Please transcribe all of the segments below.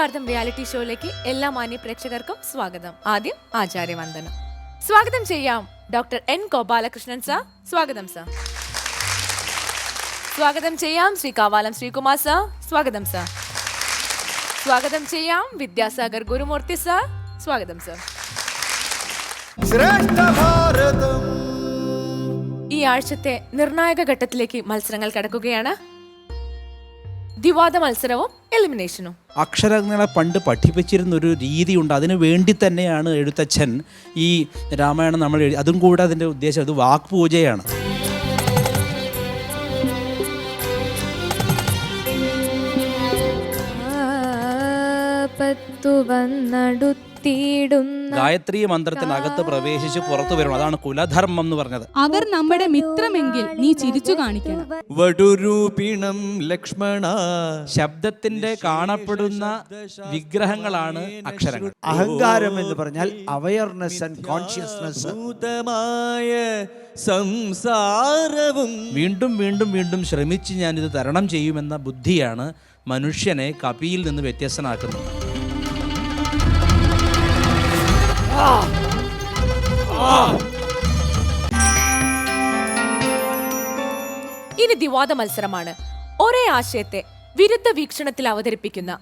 ഭാരതം reality ഷോയിലേക്ക് എല്ലാ മാന്യ പ്രേക്ഷകർക്കും സ്വാഗതം. ആദ്യം ആചാര്യവന്ദനം. സ്വാഗതം ചെയ്യാം ഡോക്ടർ എൻ ഗോപാലകൃഷ്ണൻ സാർ. സ്വാഗതം സാർ. സ്വാഗതം ചെയ്യാം ശ്രീ കാവാലം ശ്രീകുമാർ സാർ. സ്വാഗതം സാർ. സ്വാഗതം ചെയ്യാം വിദ്യാസാഗർ ഗുരുമൂർത്തി സാർ. സ്വാഗതം സാർ. ശ്രേഷ്ഠ ഭാരതം. ഈ ആഴ്ചത്തെ നിർണായക ഘട്ടത്തിലേക്ക് മത്സരങ്ങൾ കടക്കുകയാണ്. ദിവാദ മത്സരവും എലിമിനേഷനും അക്ഷരങ്ങളെ പണ്ട് പഠിപ്പിച്ചിരുന്ന ഒരു രീതിയുണ്ട്. അതിനു വേണ്ടി തന്നെയാണ് എഴുത്തച്ഛൻ ഈ രാമായണം നമ്മൾ എഴുതി അതും കൂടെ അതിന്റെ ഉദ്ദേശം അത് വാക്പൂജയാണ്. വന്നടുത്തിടുന്ന ഗായത്രി മന്ത്രത്തിനകത്ത് പ്രവേശിച്ച് പുറത്തു വരണം. അതാണ് കുലധർമ്മം എന്ന് പറഞ്ഞത്. അവർ നമ്മുടെ മിത്രമെങ്കിൽ നീ ചിരിച്ചു കാണിക്കണം. വടുരൂപിണം ലക്ഷ്മണ ശബ്ദത്തിന്റെ കാണപ്പെടുന്ന വിഗ്രഹങ്ങളാണ് അക്ഷരങ്ങൾ. അഹങ്കാരം എന്ന് പറഞ്ഞാൽ അവയർനെസ് ആൻഡ് കോൺഷ്യസ്നെസ് ഭൂതമായ സംസാരവും വീണ്ടും വീണ്ടും വീണ്ടും ശ്രമിച്ച് ഞാനിത് തരണം ചെയ്യുമെന്ന ബുദ്ധിയാണ് മനുഷ്യനെ കപിയിൽ നിന്ന് വ്യത്യസ്തനാക്കുന്നത്. ഇനി ദിവാദ മത്സരമാണ്. ഒരേ ആശയത്തെ വിരുദ്ധ വീക്ഷണത്തിൽ അവതരിപ്പിക്കുന്ന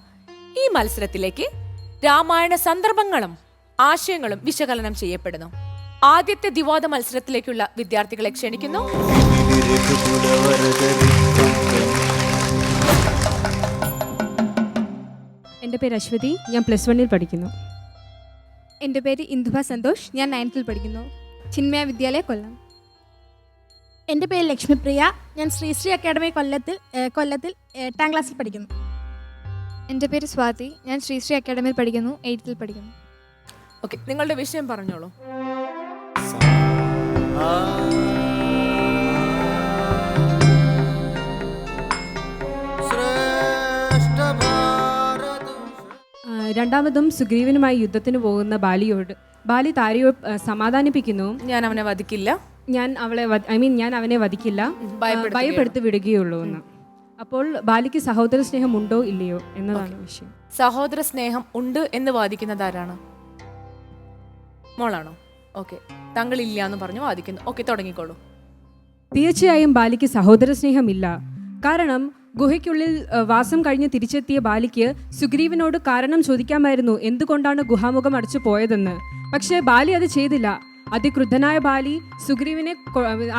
ഈ മത്സരത്തിലേക്ക് രാമായണ സന്ദർഭങ്ങളും ആശയങ്ങളും വിശകലനം ചെയ്യപ്പെടുന്നു. ആദ്യത്തെ ദിവാദ മത്സരത്തിലേക്കുള്ള വിദ്യാർത്ഥികളെ ക്ഷണിക്കുന്നു. എന്റെ പേര് അശ്വതി. ഞാൻ പ്ലസ് വണ്ണിൽ പഠിക്കുന്നു. എന്റെ പേര് ഇന്ദുഭ സന്തോഷ്. ഞാൻ നയൻത്തിൽ പഠിക്കുന്നു. ചിന്മയ വിദ്യാലയ കൊല്ലം. എന്റെ പേര് ലക്ഷ്മിപ്രിയ. ഞാൻ ശ്രീശ്രീ അക്കാഡമി കൊല്ലത്തിൽ കൊല്ലത്തിൽ എട്ടാം ക്ലാസ്സിൽ പഠിക്കുന്നു. എന്റെ പേര് സ്വാതി. ഞാൻ ശ്രീശ്രീ അക്കാഡമിയിൽ പഠിക്കുന്നു എയ്ത്തിൽ പഠിക്കുന്നു. ഓക്കെ നിങ്ങളുടെ വിഷയം പറഞ്ഞോളൂ. രണ്ടാമതും സുഗ്രീവനുമായി യുദ്ധത്തിന് പോകുന്ന ബാലിയോട് ബാലി താരയോ സമാധാനിപ്പിക്കുന്നു. ഞാൻ അവനെ വധിക്കില്ല. ഞാൻ അവളെ ഐ മീൻ ഞാൻ അവനെ വധിക്കില്ല. ഭയപ്പെടുത്തി വിടുകയുള്ളൂ എന്ന്. അപ്പോൾ ബാലിക്ക് സഹോദര സ്നേഹം ഉണ്ടോ ഇല്ലയോ എന്നതാണ് വിഷയം. സഹോദര സ്നേഹം ഉണ്ട് എന്ന് വാദിക്കുന്നത് ആരാണ്? മോളാണോ? ഓക്കെ. താങ്കൾ ഇല്ല എന്ന് പറഞ്ഞു വാദിക്കുന്നു. ഓക്കെ തുടങ്ങിക്കോളൂ. തീർച്ചയായും ബാലിക്ക് സഹോദര സ്നേഹമില്ല. കാരണം ഗുഹയ്ക്കുള്ളിൽ വാസം കഴിഞ്ഞ് തിരിച്ചെത്തിയ ബാലിക്ക് സുഗ്രീവനോട് കാരണം ചോദിക്കാമായിരുന്നു എന്തുകൊണ്ടാണ് ഗുഹാമുഖം അടച്ചു പോയതെന്ന്. പക്ഷേ ബാലി അത് ചെയ്തില്ല. അതിക്രുദ്ധനായ ബാലി സുഗ്രീവനെ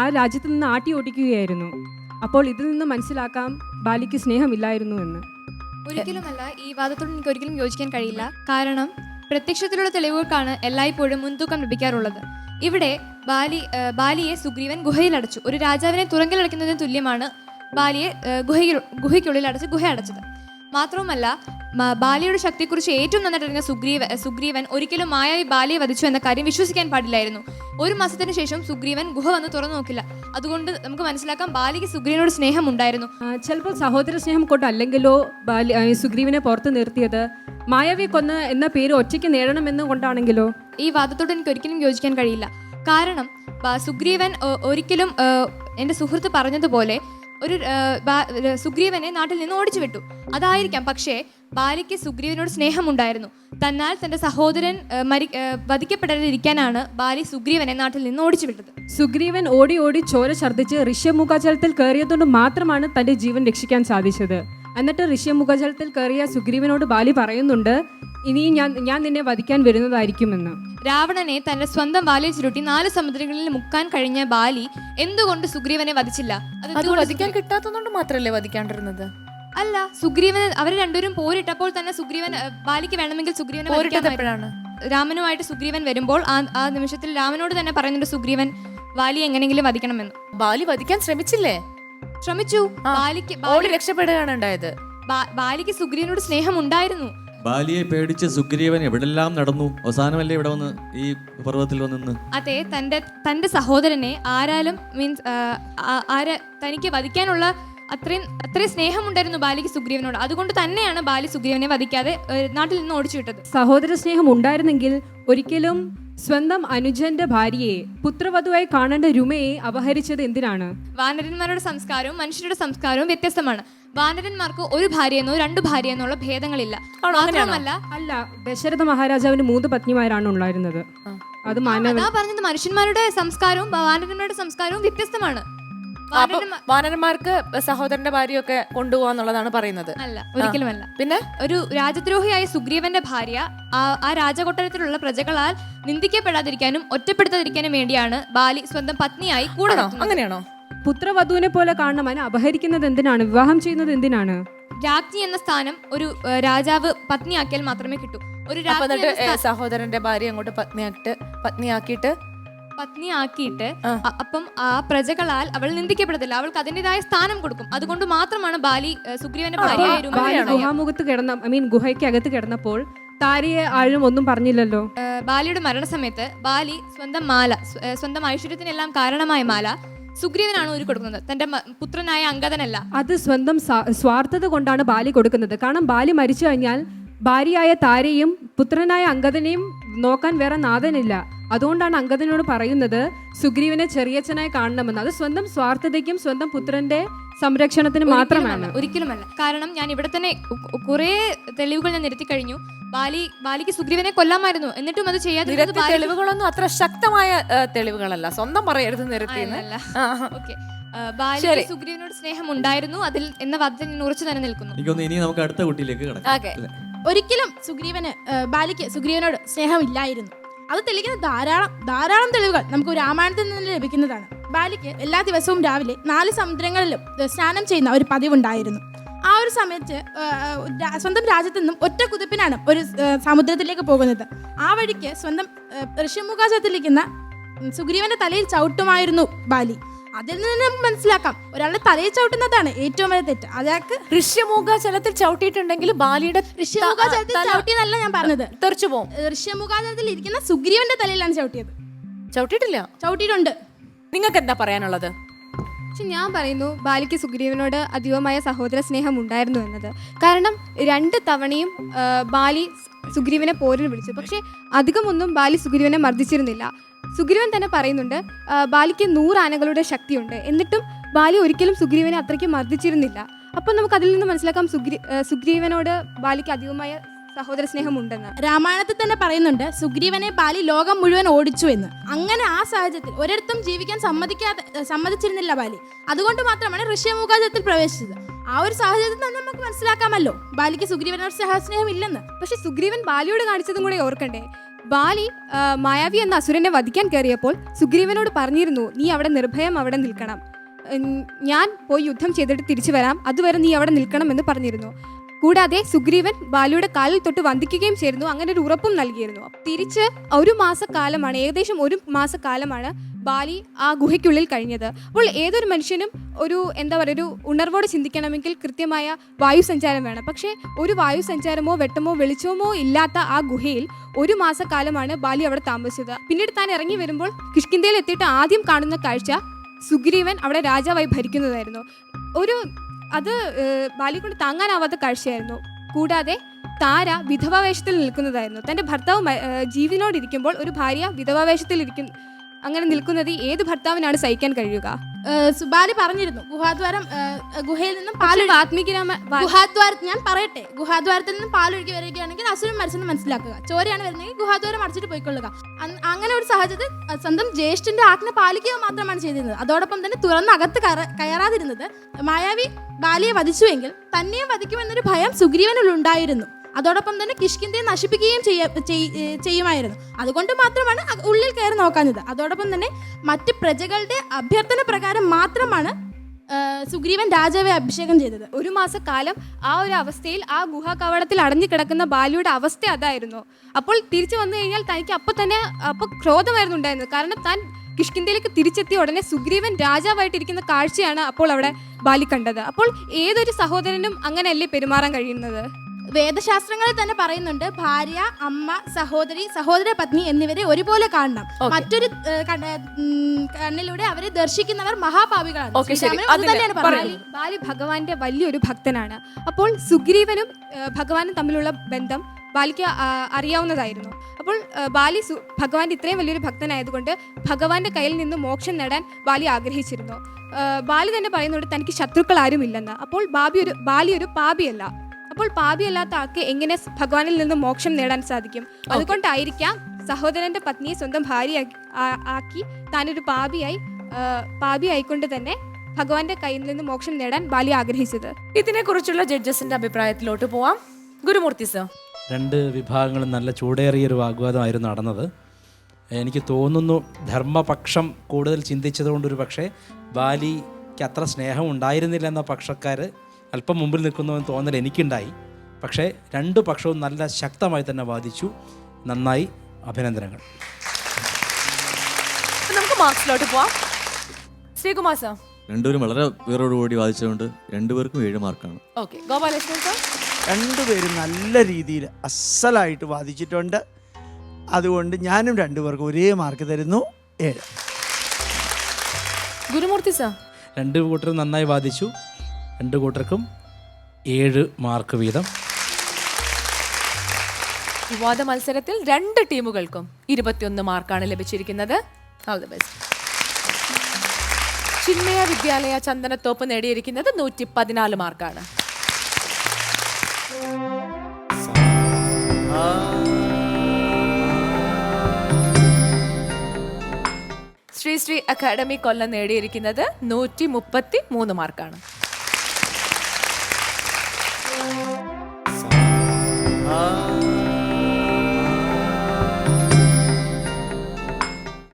ആ രാജ്യത്ത് നിന്ന് ആട്ടി ഓടിക്കുകയായിരുന്നു. അപ്പോൾ ഇതിൽ നിന്ന് മനസ്സിലാക്കാം ബാലിക്ക് സ്നേഹമില്ലായിരുന്നു എന്ന്. ഒരിക്കലുമല്ല ഈ വാദത്തോട് എനിക്ക് ഒരിക്കലും യോജിക്കാൻ കഴിയില്ല. കാരണം പ്രത്യക്ഷത്തിലുള്ള തെളിവുകൾക്കാണ് എല്ലായ്പ്പോഴും മുൻതൂക്കം ലഭിക്കാറുള്ളത്. ഇവിടെ ബാലി ബാലിയെ സുഗ്രീവൻ ഗുഹയിൽ അടച്ചു. ഒരു രാജാവിനെ തുറങ്കിലടയ്ക്കുന്നതിന് തുല്യമാണ് ബാലിയെ ഗുഹയിൽ ഗുഹയ്ക്കുള്ളിൽ അടച്ച് ഗുഹ അടച്ചത്. മാത്രവുമല്ല ബാലിയുടെ ശക്തിയെക്കുറിച്ച് ഏറ്റവും നന്നായിട്ടറിഞ്ഞ സുഗ്രീവ സുഗ്രീവൻ ഒരിക്കലും മായാവി ബാലിയെ വധിച്ചു എന്ന കാര്യം വിശ്വസിക്കാൻ പാടില്ലായിരുന്നു. ഒരു മാസത്തിന് ശേഷം സുഗ്രീവൻ ഗുഹ വന്ന് തുറന്നു നോക്കില്ല. അതുകൊണ്ട് നമുക്ക് മനസ്സിലാക്കാം ബാലിക്ക് സുഗ്രീവനോട് സ്നേഹം ഉണ്ടായിരുന്നു. ചിലപ്പോൾ സഹോദര സ്നേഹം കൊണ്ടല്ലെങ്കിലോ ബാലി സുഗ്രീവനെ പുറത്ത് നിർത്തിയത് മായാവി കൊന്ന് എന്ന പേര് ഒറ്റയ്ക്ക് നേടണമെന്ന് കൊണ്ടാണെങ്കിലോ? ഈ വാദത്തോട് എനിക്ക് ഒരിക്കലും യോജിക്കാൻ കഴിയില്ല. കാരണം സുഗ്രീവൻ ഒരിക്കലും എന്റെ സുഹൃത്ത് പറഞ്ഞതുപോലെ ഒരു സുഗ്രീവനെ നാട്ടിൽ നിന്ന് ഓടിച്ചു വിട്ടു. അതായിരിക്കാം പക്ഷേ ബാലിക്ക് സുഗ്രീവനോട് സ്നേഹമുണ്ടായിരുന്നു. തന്നാൽ തന്റെ സഹോദരൻ മരി വധിക്കപ്പെടാതിരിക്കാനാണ് ബാലി സുഗ്രീവനെ നാട്ടിൽ നിന്ന് ഓടിച്ചു വിട്ടത്. സുഗ്രീവൻ ഓടി ഓടി ചോര ഛർദ്ദിച്ച് ഋഷ്യമുഖാചലത്തിൽ കയറിയതുകൊണ്ട് മാത്രമാണ് തന്റെ ജീവൻ രക്ഷിക്കാൻ സാധിച്ചത്. എന്നിട്ട് ഋഷ്യമുഖാചലത്തിൽ കയറിയ സുഗ്രീവനോട് ബാലി പറയുന്നുണ്ട് ഇനിയും ഞാൻ ഞാൻ നിന്നെ വധിക്കാൻ വരുന്നതായിരിക്കുമെന്ന്. രാവണനെ തന്റെ സ്വന്തം വാലിൽ ചുരുട്ടി നാല് സമുദ്രങ്ങളിൽ മുക്കാൻ കഴിഞ്ഞ ബാലി എന്തുകൊണ്ട് സുഗ്രീവനെ വധിച്ചില്ല? അത് അത് എന്തുകൊണ്ട് വധിക്കാൻ കിട്ടാത്തതുകൊണ്ട് മാത്രല്ലേ വധിക്കാണ്ടിരുന്നത്? അല്ല സുഗ്രീവൻ അവർ രണ്ടുപേരും പോരിട്ടപ്പോൾ തന്നെ സുഗ്രീവൻ ബാലിക്ക് വേണമെങ്കിൽ സുഗ്രീവനെ പോരിട്ടത് വധിക്കാമായിരുന്നു. എപ്പോഴാണ്? രാമനുമായിട്ട് സുഗ്രീവൻ വരുമ്പോൾ ആ ആ നിമിഷത്തിൽ രാമനോട് തന്നെ പറയുന്നുണ്ട് സുഗ്രീവൻ വാലിയെ എങ്ങനെയെങ്കിലും വധിക്കണമെന്ന്. ബാലി വധിക്കാൻ ശ്രമിച്ചില്ലേ? ശ്രമിച്ചു. ബാലിക്ക് ഓടി ബാലി- രക്ഷപ്പെടുകയാണ് ഉണ്ടായത്. ബാ- ബാലിക്ക് സുഗ്രീവനോട് സ്നേഹം ഉണ്ടായിരുന്നു ബാലിയെ പേടിച്ച് സുഗ്രീവൻ എവിടെല്ലാം നടന്നു? അവസാനമല്ലേ ഇവിടെ വന്ന് ഈ പർവതത്തിൽ വന്ന് നിന്ന്? അതെ തന്റെ തന്റെ സഹോദരനെ ആരാലും മീൻസ് ആരെ തനിക്ക് വധിക്കാനുള്ള അത്രയും അത്രയും സ്നേഹമുണ്ടായിരുന്നു ബാലിക്ക് സുഗ്രീവനോട്. അതുകൊണ്ട് തന്നെയാണ് ബാലി സുഗ്രീവനെ വധിക്കാതെ നാട്ടിൽ നിന്ന് ഓടിച്ചു വിട്ടത്. സഹോദര സ്നേഹം ഉണ്ടായിരുന്നെങ്കിൽ ഒരിക്കലും സ്വന്തം അനുജന്റെ ഭാര്യയെ പുത്രവധുവായി കാണേണ്ട രുമയെ അപഹരിച്ചത് എന്തിനാണ്? വാനരന്മാരുടെ സംസ്കാരവും മനുഷ്യരുടെ സംസ്കാരവും വ്യത്യസ്തമാണ്. വാനരന്മാർക്ക് ഒരു ഭാര്യയെന്നോ രണ്ട് ഭാര്യയെന്നുള്ള ഭേദങ്ങളില്ല. മാത്രമല്ല അല്ല ദശരഥ മഹാരാജാവിന് മൂന്ന് പത്നിമാരാണ് ഉണ്ടായിരുന്നത്. അത് മാനവ പറഞ്ഞത് മനുഷ്യന്മാരുടെ സംസ്കാരവും വാനരന്മാരുടെ സംസ്കാരവും വ്യത്യസ്തമാണ്. വാനരന്മാർക്ക് സഹോദരന്റെ ഭാര്യയൊക്കെ കൊണ്ടുപോകാന്നുള്ളതാണ് പറയുന്നത്. അല്ല ഒരിക്കലുമല്ല. പിന്നെ? ഒരു രാജദ്രോഹിയായ സുഗ്രീവന്റെ ഭാര്യ ആ ആ രാജകൊട്ടാരത്തിലുള്ള പ്രജകളാൽ നിന്ദിക്കപ്പെടാതിരിക്കാനും ഒറ്റപ്പെടുത്താതിരിക്കാനും വേണ്ടിയാണ് ബാലി സ്വന്തം പത്നിയായി കൂടെ അങ്ങനെയാണോ? പുത്രവധുവിനെ പോലെ കാണണം അപഹരിക്കുന്നത് എന്തിനാണ്? വിവാഹം ചെയ്യുന്നത് എന്തിനാണ്? രാജ്ഞി എന്ന സ്ഥാനം ഒരു രാജാവ് പത്നിയാക്കിയാൽ മാത്രമേ കിട്ടൂ. ഒരു സഹോദരന്റെ ഭാര്യ അങ്ങോട്ട് പത്നിയാക്കിട്ട് പത്നിയാക്കിയിട്ട് പത്നിയാക്കിയിട്ട് ആക്കിയിട്ട് അ- അപ്പം ആ പ്രജകളാൽ അവൾ നിന്ദിക്കപ്പെടത്തില്ല. അവൾക്ക് അതിന്റെതായ സ്ഥാനം കൊടുക്കും. അതുകൊണ്ട് മാത്രമാണ് ബാലി ഏഹ്, സുഗ്രീവന്റെ ഭാര്യമുഖത്ത് ഭാര്യയായ ബാലി അങ്ങനെയാണോ? ഗുഹാമുഖത്ത് കിടന്ന ഐ മീൻ ഗുഹയ്ക്ക് അകത്ത് കിടന്നപ്പോൾ താരയെ ആരും ഒന്നും പറഞ്ഞില്ലല്ലോ? ഏഹ്, ബാലിയുടെ മരണസമയത്ത് ബാലി സ്വന്തം മാല സ്വ- ഏഹ്, സ്വന്തം ഐശ്വര്യത്തിനെല്ലാം കാരണമായ മാല സുഗ്രീവനാണ് ഒരു കൊടുക്കുന്നത്. തന്റെ മ- പുത്രനായ അങ്കദനല്ല. അത് സ്വന്തം സ- സ്വാർത്ഥത കൊണ്ടാണ് ബാലി കൊടുക്കുന്നത്. കാരണം ബാലി മരിച്ചു കഴിഞ്ഞാൽ ഭാര്യയായ താരയും പുത്രനായ അങ്കദനെയും നോക്കാൻ വേറെ നാഥനില്ല. അതുകൊണ്ടാണ് അങ്കദനോട് പറയുന്നത് സുഗ്രീവനെ ചെറിയച്ഛനായി കാണണമെന്ന്. അത് സ്വന്തം സ്വാർത്ഥതയ്ക്കും സ്വന്തം പുത്രന്റെ സംരക്ഷണത്തിന് മാത്രമാണ്. ഒരിക്കലുമല്ല, കാരണം ഞാൻ ഇവിടെ തന്നെ കുറെ തെളിവുകൾ ഞാൻ നിരത്തി കഴിഞ്ഞു. ബാലി ബാലിക്ക് സുഗ്രീവനെ കൊല്ലാമായിരുന്നു. എന്നിട്ടും അത് ചെയ്യാതെ നിരത്തി തെളിവുകളൊന്നും അത്ര ശക്തമായ തെളിവുകളല്ല. സ്വന്തം പറയരുത് അല്ല. ഓക്കെ. ബാലിക്ക് സുഗ്രീവനോട് സ്നേഹം ഉണ്ടായിരുന്നു. അതിൽ എന്ന വാദത്തിൽ ഞാൻ ഉറച്ചു തന്നെ നിൽക്കുന്നു ഇനി നമുക്ക് അടുത്ത കുട്ടിയിലേക്ക് കിടക്കാം. ഒരിക്കലും സുഗ്രീവന് ബാലിക്ക് സുഗ്രീവനോട് സ്നേഹമില്ലായിരുന്നു. അത് തെളിയിക്കുന്ന ധാരാളം ധാരാളം തെളിവുകൾ നമുക്ക് രാമായണത്തിൽ നിന്ന് ലഭിക്കുന്നതാണ്. ബാലിക്ക് എല്ലാ ദിവസവും രാവിലെ നാല് സമുദ്രങ്ങളിലും സ്നാനം ചെയ്യുന്ന ഒരു പതിവുണ്ടായിരുന്നു. ആ ഒരു സമയത്ത് സ്വന്തം രാജ്യത്തു നിന്നും ഒറ്റ കുതിപ്പിനാണ് ഒരു സമുദ്രത്തിലേക്ക് പോകുന്നത്. ആ വഴിക്ക് സ്വന്തം ഋഷിമുഖാചത്തിലിരിക്കുന്ന സുഗ്രീവന്റെ തലയിൽ ചവിട്ടുമായിരുന്നു ബാലി. അതിൽ നിന്ന് മനസ്സിലാക്കാം. ഒരാളുടെ തലയിൽ ചവിട്ടുന്നതാണ് ഏറ്റവും വലിയ തെറ്റ്. അയാൾക്ക് ഋഷ്യമൂക ജലത്തിൽ ചവിട്ടിയിട്ടുണ്ടെങ്കിൽ ബാലിയുടെ ഋഷ്യമുഖാചലത്തിൽ തല ചവിട്ടിയെന്നല്ല ഞാൻ പറഞ്ഞത്. തെറിച്ചു പോവും. ഋഷ്യമുഖാചലത്തിൽ ഇരിക്കുന്ന സുഗ്രീവന്റെ തലയിലാണ് ചവിട്ടിയത്. ചവിട്ടിട്ടില്ല ചവിട്ടിയിട്ടുണ്ട്. നിങ്ങൾക്ക് എന്താ പറയാനുള്ളത്? പക്ഷെ ഞാൻ പറയുന്നു ബാലിക്ക് സുഗ്രീവനോട് അധികമായ സഹോദര സ്നേഹം ഉണ്ടായിരുന്നു എന്നത്. കാരണം രണ്ട് തവണയും ബാലി സുഗ്രീവനെ പോരിന് വിളിച്ചു. പക്ഷേ അധികമൊന്നും ബാലി സുഗ്രീവനെ മർദ്ദിച്ചിരുന്നില്ല. സുഗ്രീവൻ തന്നെ പറയുന്നുണ്ട് ബാലിക്ക് നൂറ് ആനകളുടെ ശക്തിയുണ്ട്. എന്നിട്ടും ബാലി ഒരിക്കലും സുഗ്രീവനെ അത്രയ്ക്ക് മർദ്ദിച്ചിരുന്നില്ല. അപ്പോൾ നമുക്ക് അതിൽ നിന്ന് മനസ്സിലാക്കാം സുഗ്രീ സുഗ്രീവനോട് ബാലിക്ക് അധികമായ സഹോദര സ്നേഹമുണ്ടെന്ന്. രാമായണത്തിൽ തന്നെ പറയുന്നുണ്ട് സുഗ്രീവനെ ബാലി ലോകം മുഴുവൻ ഓടിച്ചു എന്ന്. അങ്ങനെ ആ സാഹചര്യത്തിൽ ഒരിടത്തും ജീവിക്കാൻ സമ്മതിക്കാതെ സമ്മതിച്ചിരുന്നില്ല ബാലി. അതുകൊണ്ട് മാത്രമാണ് ഋഷ്യമുഖാചത്തിൽ പ്രവേശിച്ചത്. ആ ഒരു സാഹചര്യത്തിൽ തന്നെ നമുക്ക് മനസ്സിലാക്കാമല്ലോ ബാലിക്ക് സുഗ്രീവനോട് സഹസ്നേഹം ഇല്ലെന്ന് പക്ഷെ സുഗ്രീവൻ ബാലിയോട് കാണിച്ചതും കൂടെ ഓർക്കണ്ടേ? ബാലി മായാവി എന്ന അസുരനെ വധിക്കാൻ കയറിയപ്പോൾ സുഗ്രീവനോട് പറഞ്ഞിരുന്നു നീ അവിടെ നിർഭയം അവിടെ നിൽക്കണം. ഞാൻ പോയി യുദ്ധം ചെയ്തിട്ട് തിരിച്ചു വരാം. അതുവരെ നീ അവിടെ നിൽക്കണം എന്ന് പറഞ്ഞിരുന്നു. കൂടാതെ സുഗ്രീവൻ ബാലിയുടെ കാലിൽ തൊട്ട് വന്ദിക്കുകയും ചെയ്തിരുന്നു അങ്ങനെ ഒരു ഉറപ്പും നൽകിയിരുന്നു. തിരിച്ച് ഒരു മാസക്കാലമാണ് ഏകദേശം ഒരു മാസക്കാലമാണ് ബാലി ആ ഗുഹയ്ക്കുള്ളിൽ കഴിഞ്ഞത്. അപ്പോൾ ഏതൊരു മനുഷ്യനും ഒരു എന്താ പറയുക ഒരു ഉണർവോടെ ചിന്തിക്കണമെങ്കിൽ കൃത്യമായ വായു സഞ്ചാരം വേണം. പക്ഷേ ഒരു വായു സഞ്ചാരമോ വെട്ടമോ വെളിച്ചമോ ഇല്ലാത്ത ആ ഗുഹയിൽ ഒരു മാസക്കാലമാണ് ബാലി അവിടെ താമസിച്ചത്. പിന്നീട് താൻ ഇറങ്ങി വരുമ്പോൾ കിഷ്കിന്തയിൽ എത്തിയിട്ട് ആദ്യം കാണുന്ന കാഴ്ച സുഗ്രീവൻ അവിടെ രാജാവായി ഭരിക്കുന്നതായിരുന്നു. ഒരു അത് ബാലിയെ താങ്ങാനാവാത്ത കാഴ്ചയായിരുന്നു. കൂടാതെ താര വിധവാവേഷത്തിൽ നിൽക്കുന്നതായിരുന്നു. തന്റെ ഭർത്താവ് ജീവിനോടിരിക്കുമ്പോൾ ഒരു ഭാര്യ വിധവാവേഷത്തിൽ ഇരിക്കും അങ്ങനെ നിൽക്കുന്നത് ഏത് ഭർത്താവിനാണ് സഹിക്കാൻ കഴിയുക? സുബാലി പറഞ്ഞിരുന്നു. ഗുഹാദ്വാരം ഗുഹയിൽ നിന്നും പാൽ പാൽ വാത്മീകി രാമ വാ- ഗുഹാദ്വാര ഞാൻ പറയട്ടെ. ഗുഹാദ്വാരത്തിൽ നിന്നും പാലൊഴുകി വരികയാണെങ്കിൽ അസുരൻ മരിച്ചെന്ന് മനസ്സിലാക്കുക. ചോരയാണ് വരുന്നതെങ്കിൽ ഗുഹാദ്വാരം അടച്ചിട്ട് പോയിക്കൊള്ളുക. അങ്ങനെ ഒരു സാഹചര്യത്തിൽ സ്വന്തം ജ്യേഷ്ഠന്റെ ആജ്ഞ പാലിക്കുക മാത്രമാണ് ചെയ്തിരുന്നത്. അതോടൊപ്പം തന്നെ തുറന്ന് അകത്ത് കയറാതിരുന്നത് മായാവി ബാലിയെ വധിച്ചുവെങ്കിൽ തന്നെയും വധിക്കുമെന്നൊരു ഭയം സുഗ്രീവനിൽ ഉണ്ടായിരുന്നു അതോടൊപ്പം തന്നെ കിഷ്കിന്തയെ നശിപ്പിക്കുകയും ചെയ്യ ചെയ്യുമായിരുന്നു. അതുകൊണ്ട് മാത്രമാണ് ഉള്ളിൽ കയറി നോക്കാഞ്ഞത്. അതോടൊപ്പം തന്നെ മറ്റ് പ്രജകളുടെ അഭ്യർത്ഥന പ്രകാരം മാത്രമാണ് സുഗ്രീവൻ രാജാവെ അഭിഷേകം ചെയ്തത്. ഒരു മാസക്കാലം ആ ഒരു അവസ്ഥയിൽ ആ ഗുഹാ കവളത്തിൽ അടഞ്ഞു കിടക്കുന്ന ബാലിയുടെ അവസ്ഥ അതായിരുന്നു. അപ്പോൾ തിരിച്ചു വന്നു കഴിഞ്ഞാൽ തനിക്ക് അപ്പോൾ തന്നെ അപ്പോൾ ക്രോധമായിരുന്നു ഉണ്ടായിരുന്നത്. കാരണം താൻ കിഷ്കിന്തയിലേക്ക് തിരിച്ചെത്തിയ ഉടനെ സുഗ്രീവൻ രാജാവായിട്ടിരിക്കുന്ന കാഴ്ചയാണ് അപ്പോൾ അവിടെ ബാലി കണ്ടത്. അപ്പോൾ ഏതൊരു സഹോദരനും അങ്ങനെയല്ലേ പെരുമാറാൻ കഴിയുന്നത്? വേദശാസ്ത്രങ്ങളിൽ തന്നെ പറയുന്നുണ്ട് ഭാര്യ അമ്മ സഹോദരി സഹോദര പത്നി എന്നിവരെ ഒരുപോലെ കാണണം. മറ്റൊരു കണ്ണിലൂടെ അവരെ ദർശിക്കുന്നവർ മഹാപാപികളാണ്. പറയുന്നത് ബാലി ഭഗവാന്റെ വലിയൊരു ഭക്തനാണ്. അപ്പോൾ സുഗ്രീവനും ഭഗവാനും തമ്മിലുള്ള ബന്ധം ബാലിക്ക് അറിയാവുന്നതായിരുന്നു. അപ്പോൾ ബാലി സു ഭഗവാന്റെ ഇത്രയും വലിയൊരു ഭക്തനായതുകൊണ്ട് ഭഗവാന്റെ കയ്യിൽ നിന്ന് മോക്ഷം നേടാൻ ബാലി ആഗ്രഹിച്ചിരുന്നു. ബാലി തന്നെ പറയുന്നുണ്ട് തനിക്ക് ശത്രുക്കൾ ആരുമില്ലെന്ന്. അപ്പോൾ ബാബി ഒരു ബാലി ഒരു പാപിയല്ല. അപ്പോൾ പാപിയല്ലാത്ത ആൾക്ക് എങ്ങനെ ഭഗവാനിൽ നിന്ന് മോക്ഷം നേടാൻ സാധിക്കും? അതുകൊണ്ടായിരിക്കാം സഹോദരന്റെ പത്നിയെ സ്വന്തം ഭാര്യ ആക്കി താനൊരു പാപിയായി പാപി ആയിക്കൊണ്ട് തന്നെ ഭഗവാന്റെ കയ്യിൽ നിന്ന് മോക്ഷം നേടാൻ ബാലി ആഗ്രഹിച്ചത്. ഇതിനെ കുറിച്ചുള്ള ജഡ്ജസിന്റെ അഭിപ്രായത്തിലോട്ട് പോവാം. ഗുരുമൂർത്തി സർ. രണ്ട് വിഭാഗങ്ങളും നല്ല ചൂടേറിയ ഒരു വാഗ്വാദമായിരുന്നു നടന്നത്. എനിക്ക് തോന്നുന്നു ധർമ്മപക്ഷം കൂടുതൽ ചിന്തിച്ചതുകൊണ്ടൊരു പക്ഷേ ബാലിക്ക് അത്ര സ്നേഹം ഉണ്ടായിരുന്നില്ല എന്ന പക്ഷക്കാർ അല്പം മുമ്പിൽ നിൽക്കുന്നുവെന്ന് തോന്നൽ എനിക്കുണ്ടായി. പക്ഷേ രണ്ട് പക്ഷവും നല്ല ശക്തമായി തന്നെ വാദിച്ചു. നന്നായി. അഭിനന്ദനങ്ങൾ. നമുക്ക് മാർക്സിലോട്ട് പോവാം. ശ്രീകുമാർ സർ. രണ്ടുപേരും വളരെ വേറോടുകൂടി വാദിച്ചതുകൊണ്ട് രണ്ടുപേർക്കും ഏഴ് മാർക്കാണ്. ഓക്കെ. ഗോപാലകൃഷ്ണൻ സർ. രണ്ടുപേരും നല്ല രീതിയിൽ അസലായിട്ട് വാദിച്ചിട്ടുണ്ട്. അതുകൊണ്ട് ഞാനും രണ്ടുപേർക്കും ഒരേ മാർക്ക് തരുന്നു. ഏഴ്. ഗുരുമൂർത്തി സാർ. രണ്ട് കൂട്ടരും നന്നായി വാദിച്ചു. രണ്ട് കൂട്ടർക്കും ഏഴ് മാർക്ക് വീതം. വിവാദ മത്സരത്തിൽ രണ്ട് ടീമുകൾക്കും ഇരുപത്തിയൊന്ന് മാർക്കാണ് ലഭിച്ചിരിക്കുന്നത്. ചിന്മയ വിദ്യാലയ ചന്ദനത്തോപ്പ് നേടിയിരിക്കുന്നത് നൂറ്റി പതിനാല് മാർക്കാണ് ശ്രീ ശ്രീ അക്കാഡമി കൊല്ലം നേടിയിരിക്കുന്നത് നൂറ്റി മുപ്പത്തി മൂന്ന് മാർക്കാണ്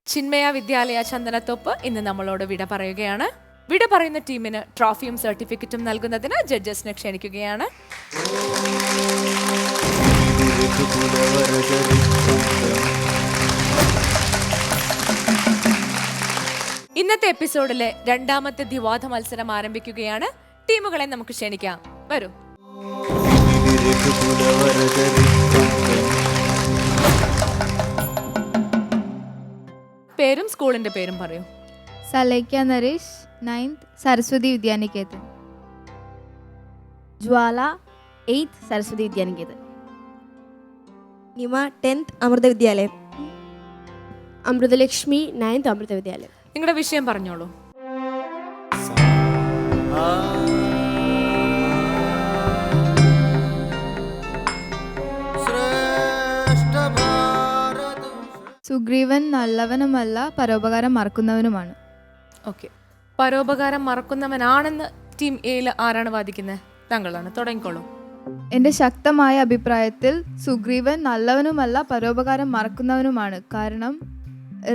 ചിന്മയ വിദ്യാലയ ചന്ദനത്തോപ്പ് ഇന്ന് നമ്മളോട് വിട പറയുകയാണ്. വിട പറയുന്ന ടീമിന് ട്രോഫിയും സർട്ടിഫിക്കറ്റും നൽകുന്നതിന് ജഡ്ജസിനെ ക്ഷണിക്കുകയാണ്. ഇന്നത്തെ എപ്പിസോഡിലെ രണ്ടാമത്തെ ദിവാദ മത്സരം ആരംഭിക്കുകയാണ്. ടീമുകളെ നമുക്ക് ക്ഷണിക്കാം. വരൂ. പേരും സ്കൂളിന്റെ പേരും പറയൂ. Salaika Naresh ninth Saraswati Vidyaniketan. Jwala eighth Saraswati Vidyaniketan. Nima tenth Amrita Vidyalayam. Amritalakshmi ninth Amrita Vidyalayam. നിങ്ങളുടെ വിഷയം പറഞ്ഞോളൂ. സുഗ്രീവൻ നല്ലവനുമല്ല പരോപകാരം മറക്കുന്നവനുമാണ്. ഓക്കെ. പരോപകാരം മറക്കുന്നവനാണെന്ന് ടീം എയിൽ ആരാണ് വാദിക്കുന്നത്? താങ്കളാണ്. തുടങ്ങിക്കോളൂ. എന്റെ ശക്തമായ അഭിപ്രായത്തിൽ സുഗ്രീവൻ നല്ലവനുമല്ല പരോപകാരം മറക്കുന്നവനുമാണ്. കാരണം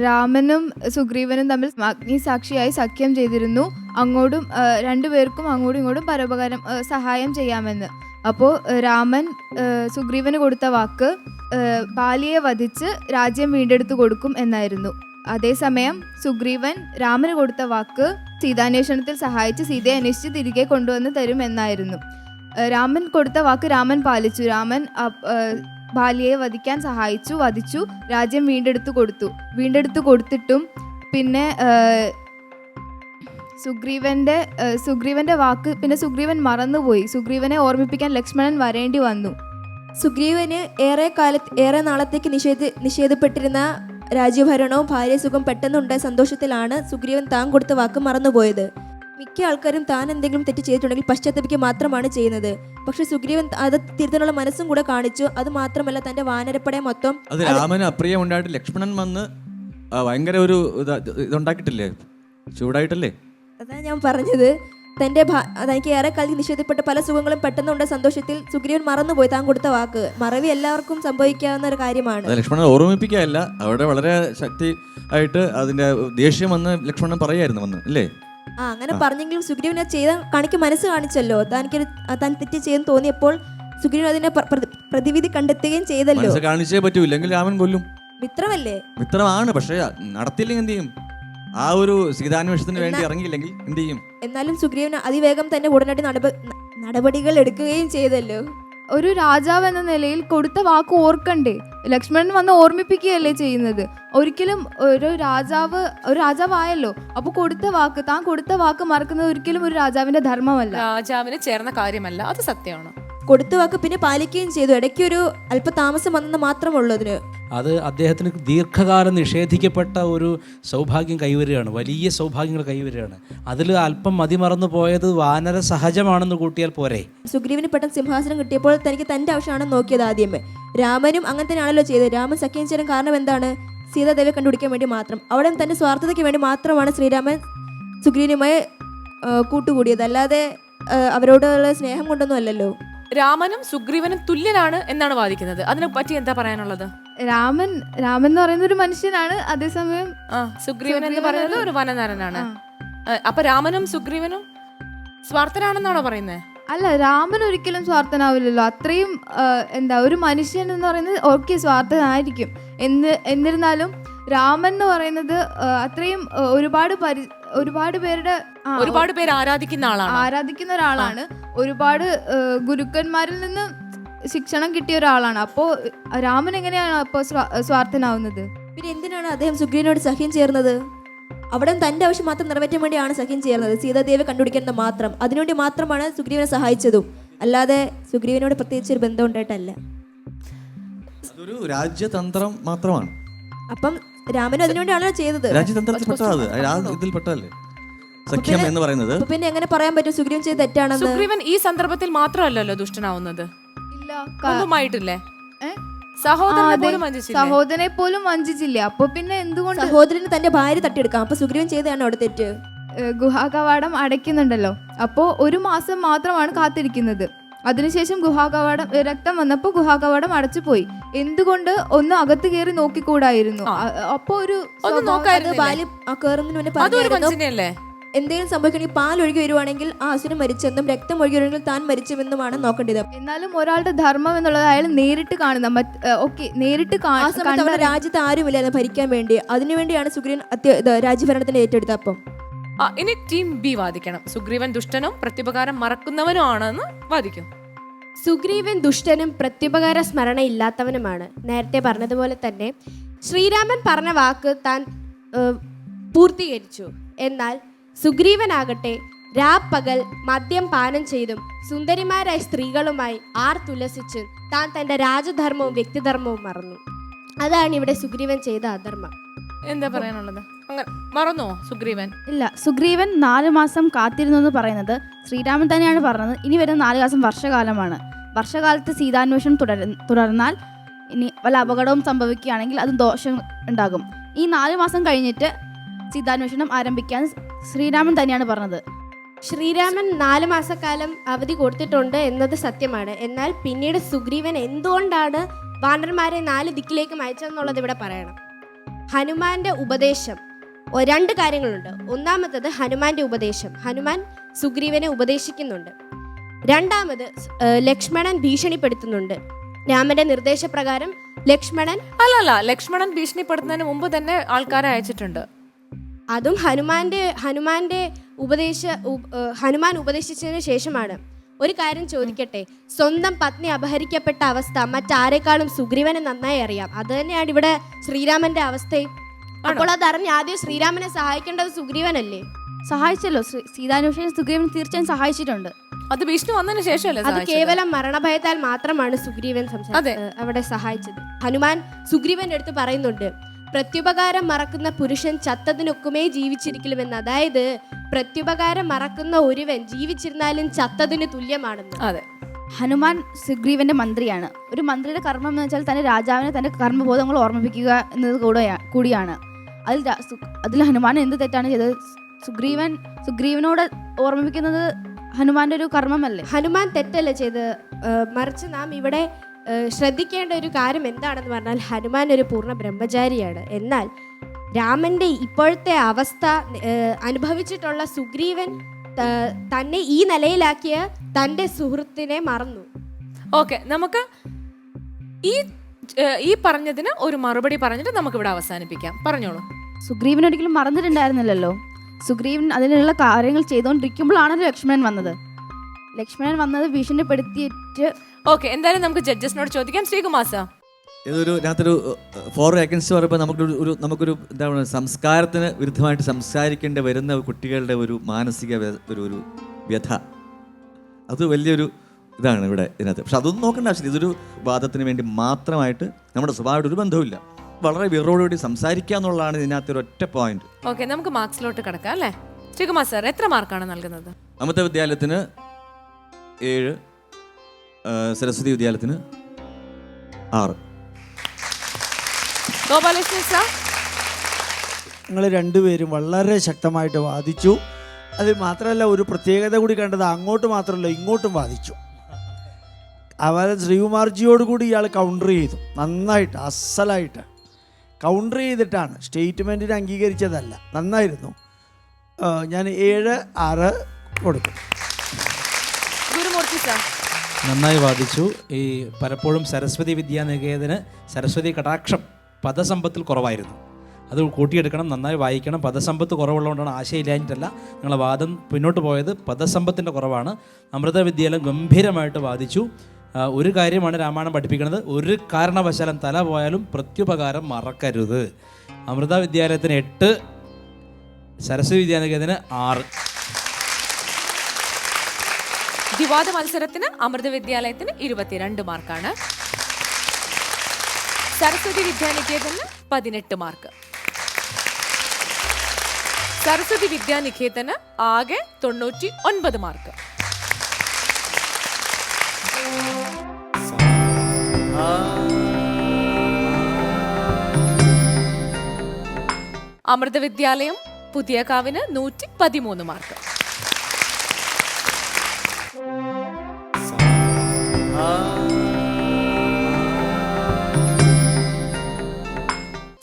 രാമനും സുഗ്രീവനും തമ്മിൽ അഗ്നി സാക്ഷിയായി സഖ്യം ചെയ്തിരുന്നു. അങ്ങോട്ടും രണ്ടുപേർക്കും അങ്ങോട്ടും ഇങ്ങോട്ടും പരോപകാരം സഹായം ചെയ്യാമെന്ന്. അപ്പോൾ രാമൻ സുഗ്രീവന് കൊടുത്ത വാക്ക് ബാലിയെ വധിച്ച് രാജ്യം വീണ്ടെടുത്തു കൊടുക്കും എന്നായിരുന്നു. അതേസമയം സുഗ്രീവൻ രാമന് കൊടുത്ത വാക്ക് സീതാന്വേഷണത്തിൽ സഹായിച്ച് സീതയെ അന്വേഷിച്ച് തിരികെ കൊണ്ടുവന്ന് തരും എന്നായിരുന്നു. രാമൻ കൊടുത്ത വാക്ക് രാമൻ പാലിച്ചു. രാമൻ ബാലിയെ വധിക്കാൻ സഹായിച്ചു വധിച്ചു രാജ്യം വീണ്ടെടുത്തു കൊടുത്തു. വീണ്ടെടുത്തു കൊടുത്തിട്ടും പിന്നെ സുഗ്രീവന്റെ സുഗ്രീവന്റെ വാക്ക് പിന്നെ സുഗ്രീവൻ മറന്നുപോയി. സുഗ്രീവനെ ഓർമ്മിപ്പിക്കാൻ ലക്ഷ്മണൻ വരേണ്ടി വന്നു. സുഗ്രീവന് ഏറെ കാലത്ത് ഏറെ നാളത്തേക്ക് നിഷേധ നിഷേധപ്പെട്ടിരുന്ന രാജ്യഭരണവും ഭാര്യസുഖം പെട്ടെന്നുണ്ടായ സന്തോഷത്തിലാണ് സുഗ്രീവൻ താൻ കൊടുത്ത വാക്ക് മറന്നുപോയത്. മിക്ക ആൾക്കാരും താൻ എന്തെങ്കിലും തെറ്റ് ചെയ്തിട്ടുണ്ടെങ്കിൽ പശ്ചാത്തപിക്കുക മാത്രമാണ് ചെയ്യുന്നത്. പക്ഷെ സുഗ്രീവൻ അത് തിരുത്താനുള്ള മനസ്സും കൂടെ കാണിച്ചു. അത് മാത്രമല്ല തന്റെ വാനരപ്പടെ മൊത്തം അത് രാമന് അപ്രിയമുണ്ടായിട്ട് ലക്ഷ്മണൻ വന്ന് ഭയങ്കര ഒരു ഇതുണ്ടാക്കിട്ടില്ലേ ചൂടായിട്ടല്ലേ? അതാ ഞാൻ പറഞ്ഞത്. തന്റെ ഭാ- തനിക്ക് ഏറെ കാലത്ത് നിഷേധപ്പെട്ട പല സുഖങ്ങളും പെട്ടെന്നുണ്ട്. സന്തോഷത്തിൽ സുഗ്രീവൻ മറന്നുപോയി. താൻ കൊടുത്ത വാക്ക്. മറവി എല്ലാവർക്കും സംഭവിക്കാവുന്ന ഒരു കാര്യമാണ്. ലക്ഷ്മണൻ ഓർമ്മിപ്പിക്കുകയല്ല. അവിടെ വളരെ ശക്തി ആയിട്ട് അതിന്റെ ദേഷ്യം വന്ന് ലക്ഷ്മണൻ പറയായിരുന്നു വന്ന് അല്ലേ ആ അങ്ങനെ പറഞ്ഞെങ്കിലും സുഗ്രീവൻ ചെയ്ത കണിക്ക് മനസ്സ് കാണിച്ചല്ലോ. തനിക്കൊരു ആ, താൻ തെറ്റ് ചെയ്യാൻ തോന്നിയപ്പോൾ സുഗ്രീവൻ അതിനെ പ്ര- പ്ര- പ്രതിവിധി കണ്ടെത്തുകയും ചെയ്തല്ലോ. കാണിച്ചേ പറ്റൂ. ഇല്ലെങ്കിൽ രാമൻ കൊല്ലും. മിത്രമല്ലേ? മിത്രമാണ്. പക്ഷേ നടത്തില്ലെങ്കിൽ എന്ത് ചെയ്യും? ആ ഒരു സീതാന്വേഷണത്തിന് വേണ്ടി ഇറങ്ങിയില്ലെങ്കിൽ എന്ത് ചെയ്യും? എന്നാലും സുഗ്രീവൻ അതിവേഗം തന്നെ ഉടനടി നടപടികൾ എടുക്കുകയും ചെയ്തല്ലോ. ഒരു രാജാവ് എന്ന നിലയിൽ കൊടുത്ത വാക്ക് ഓർക്കണ്ടേ? ലക്ഷ്മണൻ വന്ന് ഓർമ്മിപ്പിക്കുകയല്ലേ ചെയ്യുന്നത്? ഒരിക്കലും ഒരു രാജാവ് ഒരു രാജാവായല്ലോ. അപ്പൊ കൊടുത്ത വാക്ക് താൻ കൊടുത്ത വാക്ക് മറക്കുന്നത് ഒരിക്കലും ഒരു രാജാവിന്റെ ധർമ്മമല്ല. രാജാവിന് ചേർന്ന കാര്യമല്ല. അത് സത്യമാണ്. കൊടുത്ത വാക്ക് പിന്നെ പാലിക്കുകയും ചെയ്തു. ഇടയ്ക്ക് ഒരു അല്പതാമസം വന്നെന്ന് മാത്രമുള്ളൂ അതിന്. അത് അദ്ദേഹത്തിന് ദീർഘകാലം നിഷേധിക്കപ്പെട്ട ഒരു സൗഭാഗ്യം കൈവരികയാണ്. വലിയ സൗഭാഗ്യങ്ങൾ കൈവരികയാണ്. അതിൽ അല്പം മതിമറന്നു പോയത് വാനര സഹജമാണെന്ന് കൂട്ടിയാൽ പോരെ. സുഗ്രീവന് പെട്ടെന്ന് സിംഹാസനം കിട്ടിയപ്പോൾ തനിക്ക് തന്റെ ആവശ്യമാണ് നോക്കിയത് ആദ്യമേ. രാമനും അങ്ങനെ തന്നെയാണല്ലോ ചെയ്തത്. രാമൻ സഖ്യം ചേരാൻ കാരണം എന്താണ്? സീതാദേവിയെ കണ്ടുപിടിക്കാൻ വേണ്ടി മാത്രം. അവിടെ തന്റെ സ്വാർത്ഥതയ്ക്ക് വേണ്ടി മാത്രമാണ് ശ്രീരാമൻ സുഗ്രീവനുമായി കൂട്ടുകൂടിയത്. അല്ലാതെ അവരോടുള്ള സ്നേഹം കൊണ്ടൊന്നും അല്ലല്ലോ. രാമനും സുഗ്രീവനും തുല്യനാണ് എന്നാണ് വാദിക്കുന്നത്. അതിനെ പറ്റി എന്താ പറയാനുള്ളത്? രാമൻ രാമൻ എന്ന് പറയുന്ന ഒരു മനുഷ്യനാണ് അതേസമയം ആ സുഗ്രീവൻ എന്ന് സുഗ്രീവൻ പറയുന്നത് ഒരു- വനനരനാണ്. ആ. അപ്പൊ രാമനും സുഗ്രീവനും സ്വാർത്ഥനാണെന്നാണോ പറയുന്നത് അല്ല രാമൻ ഒരിക്കലും സ്വാർത്ഥനാവില്ലല്ലോ. അത്രയും ആ, എന്താ ഒരു മനുഷ്യൻ എന്ന് പറയുന്നത് ഓക്കെ സ്വാർത്ഥനായിരിക്കും. എന്ന് എന്നിരുന്നാലും രാമൻ എന്ന് പറയുന്നത് ആ, അത്രയും ആ, ഒരുപാട് പരി ഒരുപാട് പേരുടെ ഒരുപാട് പേര് ആരാധിക്കുന്ന ആളാണ്? ആരാധിക്കുന്ന ഒരാളാണ്. ഒരുപാട് ഗുരുക്കന്മാരിൽ നിന്ന് ശിക്ഷണം കിട്ടിയ ഒരാളാണ്. അപ്പോ രാമൻ എങ്ങനെയാണ് അപ്പോ സ്വാർത്ഥനാവുന്നത്? പിന്നെ എന്തിനാണ് അദ്ദേഹം സുഗ്രീവനോട് സഖ്യം ചേർന്നത്? അവിടെ തന്റെ ആവശ്യം മാത്രം നിറവേറ്റാൻ വേണ്ടിയാണ് സഖ്യം ചേർന്നത്. സീതാദേവി കണ്ടുപിടിക്കുന്നത് മാത്രം. അതിനുവേണ്ടി മാത്രമാണ് സുഗ്രീവനെ സഹായിച്ചതും. അല്ലാതെ സുഗ്രീവനോട് പ്രത്യേകിച്ച് ഒരു ബന്ധം ഉണ്ടായിട്ടല്ല. അതൊരു രാജ്യതന്ത്രം മാത്രമാണ്. അപ്പം രാമനും അതിനുവേണ്ടിയാണല്ലോ ചെയ്തത്. പെട്ടത് ആ ഇതിൽ പെട്ടതല്ലേ? സഖ്യം എന്ന് പറയുന്നത്. അപ്പൊ പിന്നെ എങ്ങനെ പറയാൻ പറ്റും? സുഗ്രീവൻ ചെയ്ത് തെറ്റാണെന്ന്. സുഗ്രീവൻ ഈ സന്ദർഭത്തിൽ മാത്രമല്ലല്ലോ ദുഷ്ടനാവുന്നത്. ഇല്ല ഏ? സഹോദരനെ അതെ. പോലും വഞ്ചിച്ചില്ലേ? സഹോദരനെ പോലും വഞ്ചിച്ചില്ല? അപ്പൊ പിന്നെ എന്തുകൊണ്ട്? സഹോദരന് തന്റെ ഭാര്യ തട്ടിയെടുക്കാം. അപ്പൊ സുഗ്രീവൻ ചെയ്തതാണ് അവിടെ തെറ്റ്? ഗുഹാ ഗുഹാകവാടം അടയ്ക്കുന്നുണ്ടല്ലോ. അപ്പോ ഒരു മാസം മാത്രമാണ് കാത്തിരിക്കുന്നത്. അതിനുശേഷം ഗുഹാകവാടം രക്തം വന്നപ്പോൾ ഗുഹാകവാടം അടച്ചുപോയി. എന്തുകൊണ്ട് ഒന്ന് അകത്ത് കയറി നോക്കിക്കൂടായിരുന്നു? അപ്പൊ ഒരു ഒന്ന് കയറുന്നതിന് മുന്നേ അതൊരു പറഞ്ഞായിരുന്നു? എന്തെങ്കിലും സംഭവിക്കണമെങ്കിൽ പാൽ ഒഴുകി വരുവാണെങ്കിൽ ആ അസുരൻ മരിച്ചെന്നും രക്തം ഒഴുകി വരുവാണെങ്കിൽ താൻ മരിച്ചുവെന്നുമാണ് നോക്കേണ്ടത്. എന്നാലും ഒരാളുടെ ധർമ്മം എന്നുള്ളത് അയാൾ നേരിട്ട് കാണുന്ന ഓക്കെ നേരിട്ട് കാ- ആ സമയത്ത് അവിടെ കണ്ടറിയ- രാജ്യത്ത് ആരുമില്ലായിരുന്നു ഭരിക്കാൻ വേണ്ടി. അതിനുവേണ്ടിയാണ് സുഗ്രീൻ അത്യ ഇത് രാജ്യഭരണത്തിന് ഏറ്റെടുത്ത അപ്പം. ഇനി ടീം ബി വാദിക്കണം. സുഗ്രീവൻ ദുഷ്ടനും പ്രത്യുപകാരം മറക്കുന്നവനും ആണെന്ന് വാദിക്കും. സുഗ്രീവൻ ദുഷ്ടനും പ്രത്യുപകാര സ്മരണ ഇല്ലാത്തവനുമാണ്. നേരത്തെ പറഞ്ഞതുപോലെ തന്നെ ശ്രീരാമൻ പറഞ്ഞ വാക്ക് താൻ പൂർത്തീകരിച്ചു. എന്നാൽ സുഗ്രീവനാകട്ടെ രാപ്പകൽ മദ്യം പാനം ചെയ്തും സുന്ദരിമാരായ സ്ത്രീകളുമായി ആർ തുലസിച്ച് താൻ തന്റെ രാജധർമ്മവും വ്യക്തിധർമ്മവും മറന്നു. അതാണ് ഇവിടെ സുഗ്രീവൻ ചെയ്ത അധർമ്മം. എന്താ പറയാനുള്ളത്? അങ്ങനെ മറന്നോ സുഗ്രീവൻ? ഇല്ല സുഗ്രീവൻ നാല് മാസം കാത്തിരുന്നു എന്ന് പറയുന്നത് ശ്രീരാമൻ തന്നെയാണ് പറഞ്ഞത്. ഇനി വരുന്ന നാല് മാസം വർഷകാലമാണ്. വർഷകാലത്ത് സീതാന്വേഷണം തുടര തുടർന്നാൽ ഇനി വല്ല അപകടവും സംഭവിക്കുകയാണെങ്കിൽ അത് ദോഷം ഉണ്ടാകും. ഈ നാല് മാസം കഴിഞ്ഞിട്ട് സീതാന്വേഷണം ആരംഭിക്കാൻ ശ്രീരാമൻ തന്നെയാണ് പറഞ്ഞത്. ശ്രീരാമൻ നാല് മാസക്കാലം അവധി കൊടുത്തിട്ടുണ്ട് എന്നത് സത്യമാണ്. എന്നാൽ പിന്നീട് സുഗ്രീവൻ എന്തുകൊണ്ടാണ് വാനർമാരെ നാല് ദിക്കിലേക്ക് അയച്ചതെന്നുള്ളത് ഇവിടെ പറയണം. ഹനുമാന്റെ ഉപദേശം. രണ്ട് കാര്യങ്ങളുണ്ട്. ഒന്നാമത്തത് ഹനുമാന്റെ ഉപദേശം. ഹനുമാൻ സുഗ്രീവനെ ഉപദേശിക്കുന്നുണ്ട്. രണ്ടാമത് ലക്ഷ്മണൻ ഭീഷണിപ്പെടുത്തുന്നുണ്ട്. രാമന്റെ നിർദ്ദേശപ്രകാരം ലക്ഷ്മണൻ അല്ലല്ല ലക്ഷ്മണൻ ഭീഷണിപ്പെടുത്തുന്നതിന് മുമ്പ് തന്നെ ആൾക്കാരെ അയച്ചിട്ടുണ്ട്. അതും ഹനുമാന്റെ ഹനുമാന്റെ ഉപദേശ ഹനുമാൻ ഉപദേശിച്ചതിന് ശേഷമാണ്. ഒരു കാര്യം ചോദിക്കട്ടെ? സ്വന്തം പത്നി അപഹരിക്കപ്പെട്ട അവസ്ഥ മറ്റാരെക്കാളും സുഗ്രീവനെ നന്നായി അറിയാം. അത് തന്നെയാണ് ഇവിടെ ശ്രീരാമന്റെ അവസ്ഥയും. അപ്പോൾ അതറിഞ്ഞ് ആദ്യം ശ്രീരാമനെ സഹായിക്കേണ്ടത് സുഗ്രീവനല്ലേ? സഹായിച്ചല്ലോ. ശ്രീ- സീതാന്വേഷണം സുഗ്രീവൻ തീർച്ചയായും സഹായിച്ചിട്ടുണ്ട്. അത് വിഷ്ണു വന്നതിന് ശേഷമല്ലേ അത് സഹായിച്ചത്? കേവലം മരണഭയത്താൽ മാത്രമാണ് സുഗ്രീവൻ സംസാ- അതെ. ഏഹ് അവിടെ സഹായിച്ചത്. ഹനുമാൻ സുഗ്രീവന്റെ അടുത്ത് പറയുന്നുണ്ട് പ്രത്യുപകാരം മറക്കുന്ന പുരുഷൻ ചത്തതിനൊക്കുമേ ജീവിച്ചിരിക്കലുമെന്ന്. അതായത് പ്രത്യുപകാരം മറക്കുന്ന ഒരുവൻ ജീവിച്ചിരുന്നാലും ചത്തതിന് തുല്യമാണെന്ന്. അതെ. ഹനുമാൻ സുഗ്രീവന്റെ മന്ത്രിയാണ്. ഒരു മന്ത്രിയുടെ കർമ്മം എന്ന് വെച്ചാൽ തന്റെ രാജാവിനെ തന്റെ കർമ്മബോധങ്ങൾ ഓർമ്മിപ്പിക്കുക എന്നത് കൂടെയാ കൂടിയാണ്. അതിൽ അതിൽ ഹനുമാൻ എന്ത് തെറ്റാണ് ചെയ്തത്? സുഗ്രീവൻ സുഗ്രീവനോട് ഓർമ്മിപ്പിക്കുന്നത് ഹനുമാന്റെ ഒരു കർമ്മമല്ലേ? ഹനുമാൻ തെറ്റല്ല ചെയ്ത് മറിച്ച് നാം ഇവിടെ ശ്രദ്ധിക്കേണ്ട ഒരു കാര്യം എന്താണെന്ന് പറഞ്ഞാൽ ഹനുമാൻ ഒരു പൂർണ ബ്രഹ്മചാരിയാണ്. എന്നാൽ രാമന്റെ ഇപ്പോഴത്തെ അവസ്ഥ അനുഭവിച്ചിട്ടുള്ള സുഗ്രീവൻ തന്നെ ഈ നിലയിലാക്കിയ തന്റെ സുഹൃത്തിനെ മറന്നു. ഓക്കെ നമുക്ക് ഈ ഈ പറഞ്ഞതിന് ഒരു മറുപടി പറഞ്ഞിട്ട് നമുക്ക് ഇവിടെ അവസാനിപ്പിക്കാം. പറഞ്ഞോളൂ. സുഗ്രീവൻ ഒരിക്കലും മറന്നിട്ടുണ്ടായിരുന്നില്ലല്ലോ. സുഗ്രീവൻ അതിനുള്ള കാര്യങ്ങൾ ചെയ്തുകൊണ്ടിരിക്കുമ്പോഴാണല്ലോ ലക്ഷ്മണൻ വന്നത്. ലക്ഷ്മണൻ വന്നത് ഭീഷണിപ്പെടുത്തിയിട്ട് ഓക്കെ എന്തായാലും നമുക്ക് ജഡ്ജസിനോട് ചോദിക്കാം. ശ്രീകുമാർ സാർ ഇതൊരു ഇതിനകത്തൊരു ഫോർ വേക്കൻസ് പറയുമ്പോൾ നമുക്കൊരു ഒരു നമുക്കൊരു എന്താ പറയുക സംസ്കാരത്തിന് വിരുദ്ധമായിട്ട് സംസാരിക്കേണ്ടി വരുന്ന കുട്ടികളുടെ ഒരു മാനസിക ഒരു ഒരു വ്യഥ. അത് വലിയൊരു ഇതാണ് ഇവിടെ ഇതിനകത്ത്. പക്ഷെ അതൊന്നും നോക്കേണ്ട ആവശ്യമില്ല. ഇതൊരു വാദത്തിന് വേണ്ടി മാത്രമായിട്ട് നമ്മുടെ സ്വഭാവമായിട്ട് ഒരു ബന്ധവുമില്ല. വളരെ വിറോടുകൂടി സംസാരിക്കുക എന്നുള്ളതാണ് ഇതിനകത്ത് ഒരു ഒറ്റ പോയിന്റ് ഓക്കെ നമുക്ക് മാർക്സിലോട്ട് കിടക്കാം അല്ലേ? ശ്രീകുമാർ സാർ എത്ര മാർക്കാണ് നൽകുന്നത്? അമൃത വിദ്യാലയത്തിന് ഏഴ് സരസ്വതി വിദ്യാലയത്തിന് ആറ്. ഗോപാലകൃഷ്ണൻ സാർ? നിങ്ങൾ രണ്ടുപേരും വളരെ ശക്തമായിട്ട് വാദിച്ചു. അത് മാത്രമല്ല ഒരു പ്രത്യേകത കൂടി കണ്ടത് അങ്ങോട്ട് മാത്രമല്ല ഇങ്ങോട്ടും വാദിച്ചു. അവൻ ശ്രീകുമാർജിയോട് കൂടി ഇയാൾ കൗണ്ടർ ചെയ്തു. നന്നായിട്ട് അസലായിട്ട്. കൗണ്ടർ ചെയ്തിട്ടാണ് സ്റ്റേറ്റ്മെന്റിന് അംഗീകരിച്ചതല്ല. നന്നായിരുന്നു. ഞാൻ ഏഴ് ആറ് കൊടുക്കും നന്നായി വാദിച്ചു. ഈ പലപ്പോഴും സരസ്വതി വിദ്യാനികേതന് സരസ്വതി കടാക്ഷം പദസമ്പത്തിൽ കുറവായിരുന്നു. അത് കൂട്ടിയെടുക്കണം നന്നായി വായിക്കണം. പദസമ്പത്ത് കുറവുള്ളതുകൊണ്ടാണ് ആശയമില്ലാഞ്ഞിട്ടല്ല നിങ്ങളെ വാദം പിന്നോട്ട് പോയത്. പദസമ്പത്തിന്റെ കുറവാണ്. അമൃത വിദ്യാലയം ഗംഭീരമായിട്ട് വാദിച്ചു. ഒരു കാര്യമാണ് രാമായണം പഠിപ്പിക്കുന്നത്. ഒരു കാരണവശാലും തല പോയാലും പ്രത്യുപകാരം മറക്കരുത്. അമൃത വിദ്യാലയത്തിന് എട്ട് സരസ്വതി വിദ്യാനികേതന് ആറ്. വിവാദ മത്സരത്തിന് അമൃത വിദ്യാലയത്തിന് ഇരുപത്തിരണ്ട് മാർക്കാണ്. സരസ്വതി വിദ്യാനികേതന് പതിനെട്ട് മാർക്ക്. സരസ്വതി വിദ്യാനികേതന് ആകെ തൊണ്ണൂറ്റി ഒൻപത് മാർക്ക്. അമൃത വിദ്യാലയം പുതിയ കാവിന് നൂറ്റി പതിമൂന്ന് മാർക്ക്.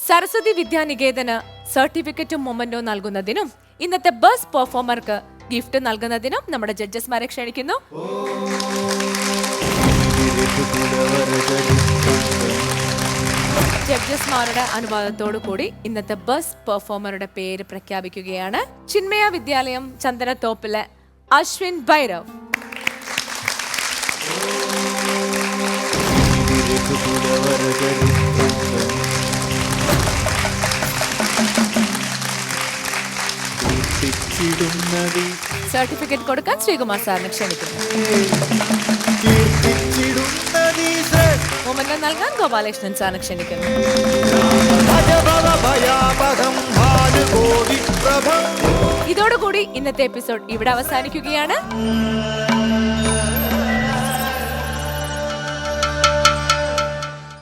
സരസ്വതി വിദ്യാനികേതന് സർട്ടിഫിക്കറ്റും മൊമെന്റോ നൽകുന്നതിനും ഇന്നത്തെ ബസ് പെർഫോമർക്ക് ഗിഫ്റ്റ് നൽകുന്നതിനും നമ്മുടെ ജഡ്ജസ്മാരെ ക്ഷണിക്കുന്നു. ജഡ്ജസ്മാരുടെ അനുവാദത്തോടു കൂടി ഇന്നത്തെ ബസ് പെർഫോമറുടെ പേര് പ്രഖ്യാപിക്കുകയാണ്. ചിന്മയ വിദ്യാലയം ചന്ദനത്തോപ്പിലെ അശ്വിൻ ഭൈരവ്. സർട്ടിഫിക്കറ്റ് കൊടുക്കാൻ ശ്രീകുമാർ സാറിന് ക്ഷണിക്കുന്നു. മൊമെന്റ് നൽകാൻ ഗോപാലകൃഷ്ണൻ സാറിനെ ക്ഷണിക്കുന്നു. ഇതോടുകൂടി ഇന്നത്തെ എപ്പിസോഡ് ഇവിടെ അവസാനിക്കുകയാണ്.